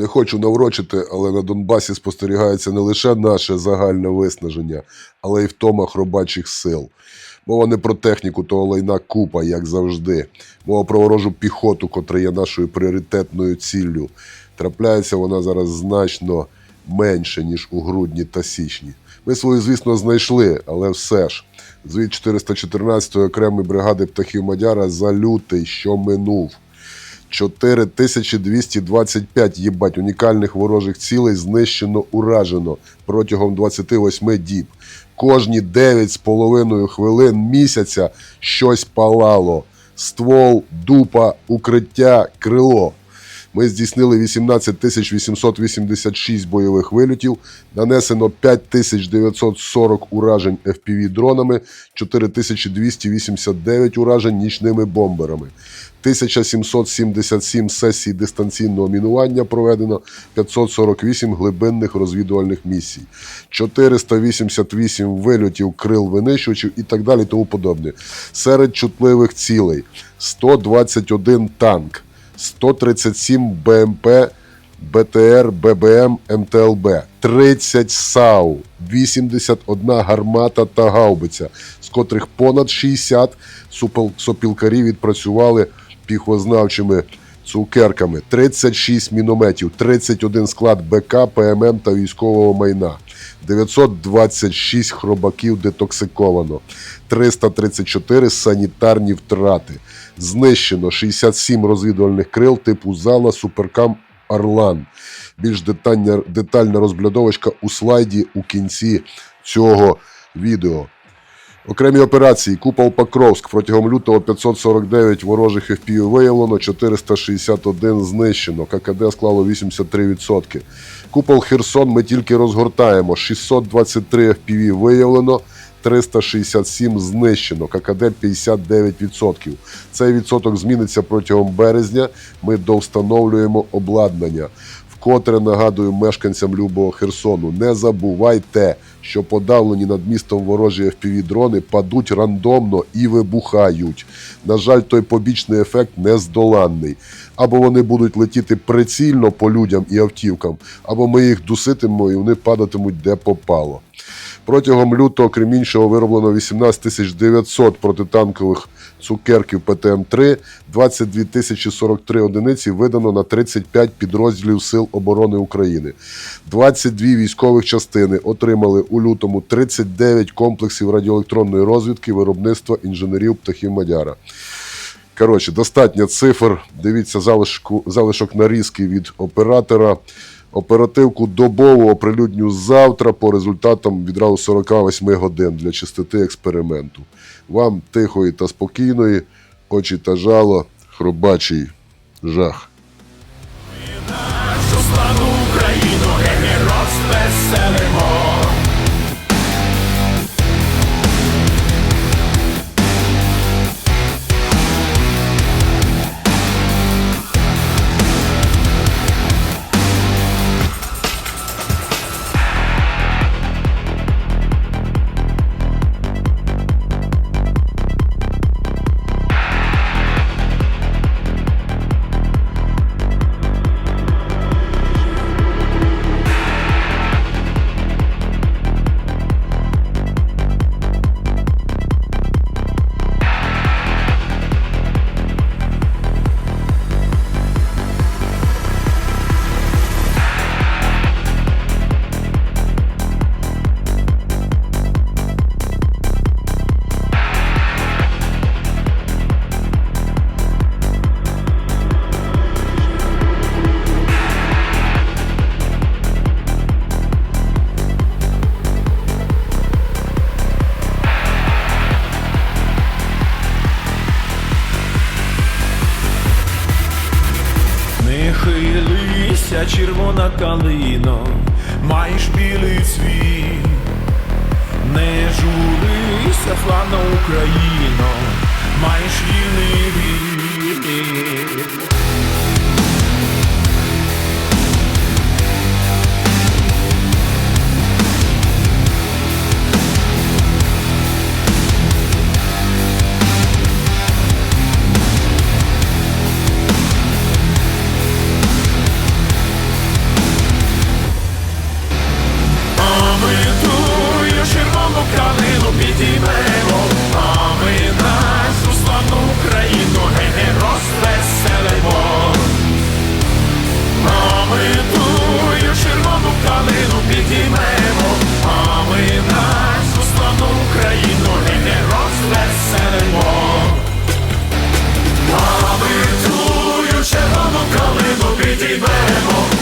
Не хочу наврочити, але на Донбасі спостерігається не лише наше загальне виснаження, але й втома хробачих сил. Мова не про техніку того лайна купа, як завжди. Мова про ворожу піхоту, котра є нашою пріоритетною ціллю. Трапляється вона зараз значно менше, ніж у грудні та січні. Ми свою, звісно, знайшли, але все ж. Звід 414-ї окремої бригади птахів Мадяра за лютий, що минув. 4225 їбать унікальних ворожих цілей знищено уражено протягом 28 діб. Кожні 9,5 хвилин місяця щось палало. Ствол, дупа, укриття, крило. Ми здійснили 18 886 бойових вильотів, нанесено 5940 уражень FPV-дронами, 4289 уражень нічними бомберами, 1777 сесій дистанційного мінування проведено, 548 глибинних розвідувальних місій, 488 вильотів крил винищувачів і так далі тому подобне. Серед чутливих цілей 121 танк. 137 БМП, БТР, ББМ, МТЛБ, 30 САУ, 81 гармата та гаубиця, з котрих понад 60 супел- сопілкарі відпрацювали піхознавчими цукерками, 36 мінометів, 31 склад БК, ПММ та військового майна. 926 хробаків детоксиковано, 334 санітарні втрати. Знищено 67 розвідувальних крил типу зала Суперкам Орлан. Більш детальна, детальна розглядовочка у слайді у кінці цього відео. Окремі операції Купол Покровськ протягом лютого 549 ворожих FPV виявлено, 461 знищено. ККД склало 83%. Купол Херсон ми тільки розгортаємо. 623 FPV виявлено, 367 знищено. ККД 59%. Цей відсоток зміниться протягом березня. Ми довстановлюємо обладнання. Вкотре нагадую мешканцям Любого Херсону, не забувайте, що подавлені над містом ворожі FPV-дрони падуть рандомно і вибухають. На жаль, той побічний ефект нездоланний. Або вони будуть летіти прицільно по людям і автівкам, або ми їх дуситимо і вони падатимуть де попало. Протягом лютого, крім іншого, вироблено 18 900 протитанкових цукерків ПТМ-3, 22 043 одиниці видано на 35 підрозділів Сил оборони України. 22 військових частини отримали у лютому 39 комплексів радіоелектронної розвідки виробництва інженерів птахів Мадяра. Коротше, достатньо цифр. Дивіться залишку, залишок нарізки від оператора. Оперативку добово оприлюдню завтра по результатам відразу 48 годин для чистоти експерименту. Вам тихої та спокійної, очі та жало, хробачий жах. Нашу славу Україну геть розвеселимо. Не хилися, червона калино, маєш білий цвіт. Не журися, славна Україно, маєш вільний вік. Калину підіймемо, а ми нашу славну Україну не розвеселимо, А ми тую калину підіймемо.